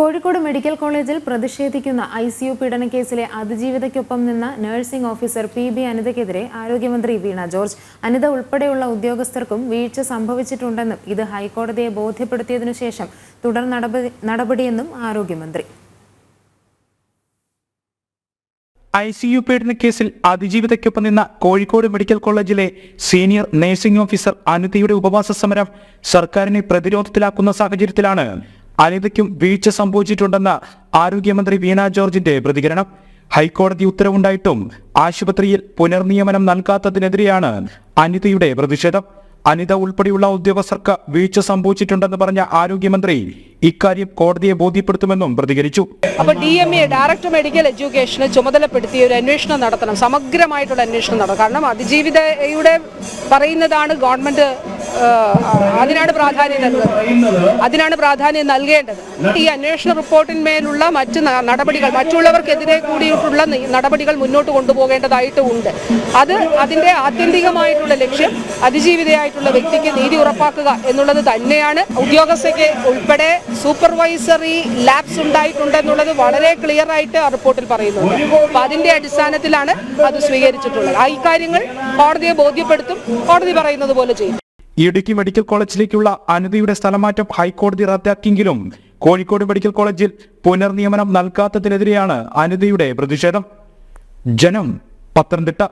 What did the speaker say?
Kozhikode medical കോളേജിൽ പ്രതിഷേധിക്കുന്ന I C U പീഡനക്കേസിലെ അതിജീവിതയ്ക്കൊപ്പം നിന്ന നഴ്സിംഗ് ഓഫീസർ പി ബി അനിതയ്ക്കെതിരെ ആരോഗ്യമന്ത്രി വീണ ജോർജ്. അനിത ഉൾപ്പെടെയുള്ള ഉദ്യോഗസ്ഥർക്കും വീഴ്ച സംഭവിച്ചിട്ടുണ്ടെന്നും ഇത് ഹൈക്കോടതിയെ ബോധ്യപ്പെടുത്തിയതിനു ശേഷം തുടർ നടപടിയെന്നും ആരോഗ്യമന്ത്രി. ഐ സി യു കേസിൽ അതിജീവിതയ്ക്കൊപ്പം നിന്ന കോഴിക്കോട് മെഡിക്കൽ കോളേജിലെ സീനിയർ നഴ്സിംഗ് ഓഫീസർ അനിതയുടെ ഉപവാസ സമരം സർക്കാരിനെ പ്രതിരോധത്തിലാക്കുന്ന സാഹചര്യത്തിലാണ്. അനിതയ്ക്കും വീഴ്ച സംഭവിച്ചിട്ടുണ്ടെന്ന ആരോഗ്യമന്ത്രി വീണ ജോർജിന്റെ പ്രതികരണം. ഹൈക്കോടതി ഉത്തരവുണ്ടായിട്ടും ആശുപത്രിയിൽ പുനർനിയമനം നൽകാത്തതിനെതിരെയാണ് അനിതയുടെ പ്രതിഷേധം. അനിത ഉൾപ്പെടെയുള്ള ഉദ്യോഗസ്ഥർക്ക് വീഴ്ച സംഭവിച്ചിട്ടുണ്ടെന്ന് പറഞ്ഞ ആരോഗ്യമന്ത്രി ഇക്കാര്യം കോടതിയെ ബോധ്യപ്പെടുത്തുമെന്നും പ്രതികരിച്ചു. അപ്പോൾ D M E director medical എഡ്യൂക്കേഷന് ചുമതലപ്പെടുത്തി ഒരു അന്വേഷണം നടത്തണം. സമഗ്രമായിട്ടുള്ള അന്വേഷണം നടത്തണം കാരണം അതിജീവിതയുടെ പറയുന്നതാണ് ഗവൺമെന്റ് അതിനാണ് പ്രാധാന്യം നൽകുന്നത്. അതിനാണ് പ്രാധാന്യം നൽകേണ്ടത്. ഈ അന്വേഷണ റിപ്പോർട്ടിന്മേലുള്ള മറ്റ് നടപടികൾ മറ്റുള്ളവർക്കെതിരെ കൂടിയിട്ടുള്ള നടപടികൾ മുന്നോട്ട് കൊണ്ടുപോകേണ്ടതായിട്ട് ഉണ്ട്. അത് അതിന്റെ ആത്യന്തികമായിട്ടുള്ള ലക്ഷ്യം അതിജീവിതയായിട്ടുള്ള വ്യക്തിക്ക് നീതി ഉറപ്പാക്കുക എന്നുള്ളത് തന്നെയാണ്. ഉദ്യോഗസ്ഥയ്ക്ക് ഉൾപ്പെടെ സൂപ്പർവൈസറി ലാബ്സ് ഉണ്ടായിട്ടുണ്ടെന്നുള്ളത് വളരെ ക്ലിയർ ആയിട്ട് ആ റിപ്പോർട്ടിൽ പറയുന്നു അപ്പൊ അതിന്റെ അടിസ്ഥാനത്തിലാണ് അത് സ്വീകരിച്ചിട്ടുള്ളത്. ആ ഇക്കാര്യങ്ങൾ കോടതിയെ ബോധ്യപ്പെടുത്തും കോടതി പറയുന്നത് പോലെ ചെയ്യും. ഇടുക്കി മെഡിക്കൽ കോളേജിലേക്കുള്ള അനുതിയുടെ സ്ഥലമാറ്റം ഹൈക്കോടതി റദ്ദാക്കിയെങ്കിലും കോഴിക്കോട് മെഡിക്കൽ കോളേജിൽ പുനർനിയമനം നൽകാത്തതിനെതിരെയാണ് അനുതിയുടെ പ്രതിഷേധം. ജനം പത്തനംതിട്ട.